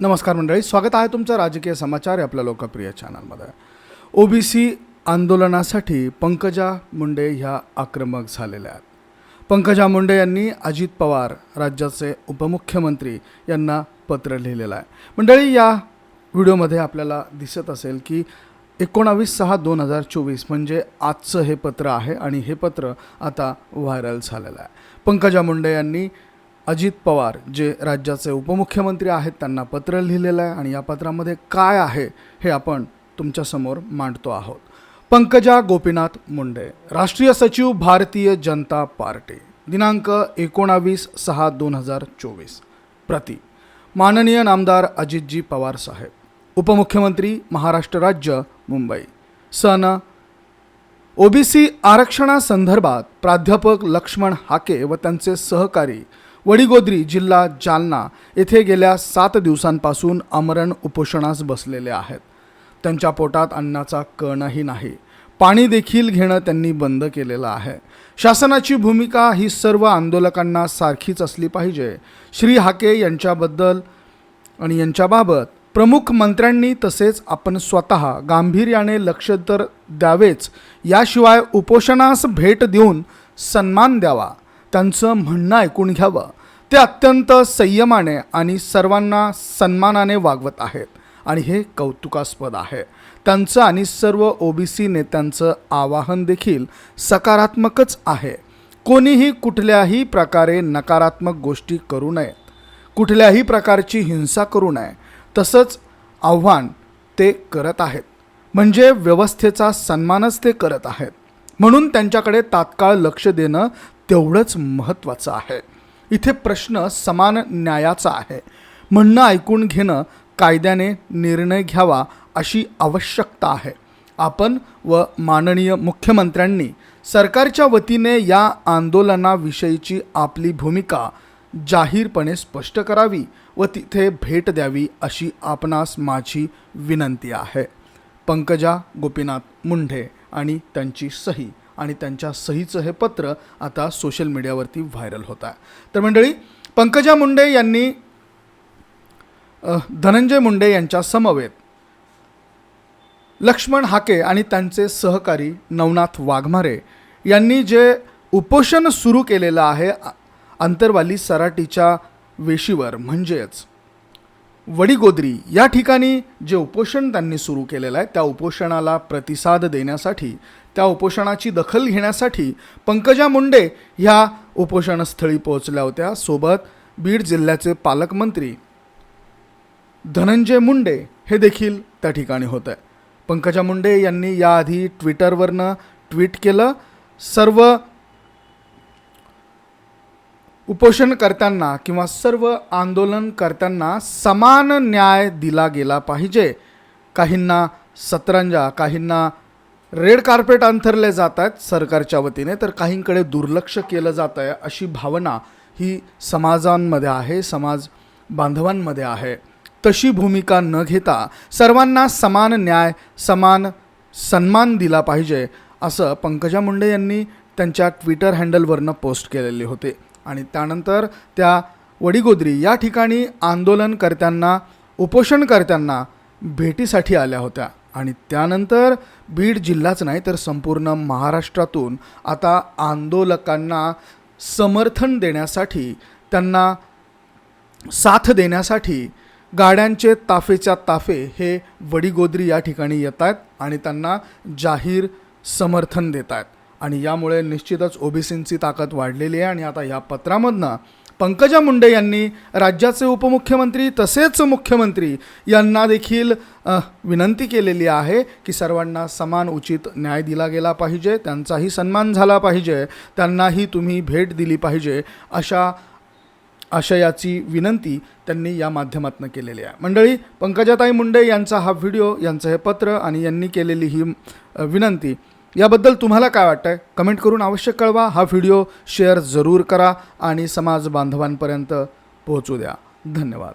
नमस्कार मंडळी स्वागत आहे तुमचं राजकीय समाचार आपल्या लोकप्रिय चॅनलमध्ये. ओबीसी आंदोलनासाठी पंकजा मुंडे ह्या आक्रमक झालेल्या आहेत. पंकजा मुंडे यांनी अजित पवार राज्याचे उपमुख्यमंत्री यांना पत्र लिहिलेलं आहे. मंडळी या व्हिडिओमध्ये आपल्याला दिसत असेल की एकोणावीस सहा दोन हजार चोवीस म्हणजे आजचं हे पत्र आहे आणि हे पत्र आता व्हायरल झालेलं आहे. पंकजा मुंडे यांनी अजित पवार जे राज्याचे उपमुख्यमंत्री आहेत त्यांना पत्र लिहिलेलं आहे आणि या पत्रामध्ये काय आहे हे आपण तुमच्यासमोर मांडतो आहोत. पंकजा गोपीनाथ मुंडे राष्ट्रीय सचिव भारतीय जनता पार्टी दिनांक एकोणावीस सहा दोन हजार चोवीस. प्रति. माननीय नामदार अजितजी पवार साहेब उपमुख्यमंत्री महाराष्ट्र राज्य मुंबई. सन. ओबीसी आरक्षणासंदर्भात प्राध्यापक लक्ष्मण हाके व त्यांचे सहकारी वडिगोद्री जिल्हा जालना येथे गेल्या सात दिवसांपासून आमरण उपोषणास बसलेले आहेत. त्यांच्या पोटात अन्नाचा कणही नाही. पाणी देखील घेणं त्यांनी बंद केलेलं आहे. शासनाची भूमिका ही सर्व आंदोलकांना सारखीच असली पाहिजे. श्री हाके यांच्याबद्दल आणि यांच्याबाबत प्रमुख मंत्र्यांनी तसेच आपण स्वतः गांभीर्याने लक्ष तर द्यावेच. याशिवाय उपोषणास भेट देऊन सन्मान द्यावा. त्यांचं म्हणणं ऐकून घ्यावं. ते अत्यंत संयमाने आणि सर्वांना सन्मानाने वागवत आहेत आणि हे कौतुकास्पद आहे. त्यांचं आणि सर्व ओबीसी नेत्यांचं आवाहन देखील सकारात्मकच आहे. कोणीही कुठल्याही प्रकारे नकारात्मक गोष्टी करू नयेत कुठल्याही प्रकारची हिंसा करू नये. तसंच आव्हान ते करत आहेत. म्हणजे व्यवस्थेचा सन्मानच ते करत आहेत. म्हणून त्यांच्याकडे तात्काळ लक्ष देणं तेवढंच महत्त्वाचं आहे. इथे प्रश्न समान न्यायाचा आहे. म्हणणं ऐकून घेणं कायद्याने निर्णय घ्यावा अशी आवश्यकता आहे. आपण व माननीय मुख्यमंत्र्यांनी सरकारच्या वतीने या आंदोलनाविषयीची आपली भूमिका जाहीरपणे स्पष्ट करावी व तिथे भेट द्यावी अशी आपणास माझी विनंती आहे. पंकजा गोपीनाथ मुंढे आणि त्यांची सही. आणि त्यांच्या सहीचं हे पत्र आता सोशल मीडियावरती व्हायरल होत आहे. तर मंडळी पंकजा मुंडे यांनी धनंजय मुंडे यांच्या समवेत लक्ष्मण हाके आणि त्यांचे सहकारी नवनाथ वाघमारे यांनी जे उपोषण सुरू केलेलं आहे अंतरवाली सराटीच्या वेशीवर म्हणजेच वडीगोद्री या ठिकाणी जे उपोषण त्यांनी सुरू केलेलं आहे त्या उपोषणाला प्रतिसाद देण्यासाठी त्या उपोषणाची दखल घेण्यासाठी पंकजा मुंडे ह्या उपोषणस्थळी पोहोचल्या होत्या. सोबत बीड जिल्ह्याचे पालकमंत्री धनंजय मुंडे हे देखील त्या ठिकाणी होते. पंकजा मुंडे यांनी याआधी ट्विटरवरनं ट्विट केलं सर्व उपोषणकर्त्यांना किंवा सर्व आंदोलनकर्त्यांना समान न्याय दिला गेला पाहिजे. काहींना सतरंजा काहींना रेड कार्पेट अंथरले जात आहेत सरकारच्या वतीने तर काहींकडे दुर्लक्ष केलं जात आहे अशी भावना ही समाजांमध्ये आहे समाज बांधवांमध्ये आहे. तशी भूमिका न घेता सर्वांना समान न्याय समान सन्मान दिला पाहिजे असं पंकजा मुंडे यांनी त्यांच्या ट्विटर हँडलवरनं पोस्ट केलेले होते. आणि त्यानंतर त्या वडीगोद्री या ठिकाणी आंदोलनकर्त्यांना उपोषणकर्त्यांना भेटीसाठी आल्या होत्या. आणि त्यानंतर बीड जिल्हाच नाही तर संपूर्ण महाराष्ट्रातून आता आंदोलकांना समर्थन देण्यासाठी त्यांना साथ देण्यासाठी गाड्यांचे ताफेच्या ताफे हे वडीगोद्री या ठिकाणी येत आहेत आणि त्यांना जाहीर समर्थन देत आहेत आणि यामुळे निश्चितच ओबीसींची ताकद वाढलेली आहे. आणि आता या पत्रामधनं पंकजा मुंडे यांनी राज्याचे उपमुख्यमंत्री तसेच मुख्यमंत्री यांना देखील विनंती केलेली आहे की सर्वांना समान उचित न्याय दिला गेला पाहिजे त्यांचाही सन्मान झाला पाहिजे त्यांनाही तुम्ही भेट दिली पाहिजे अशा आशयाची विनंती त्यांनी या माध्यमातून केलेली आहे. मंडळी पंकजाताई मुंडे यांचा हा व्हिडिओ यांचं हे पत्र आणि यांनी केलेली ही विनंती याबद्दल तुम्हाला काय वाटतंय? कमेंट करून अवश्य कळवा. हा व्हिडिओ शेअर जरूर करा आणि समाज बांधवांपर्यंत पोहोचू द्या. धन्यवाद.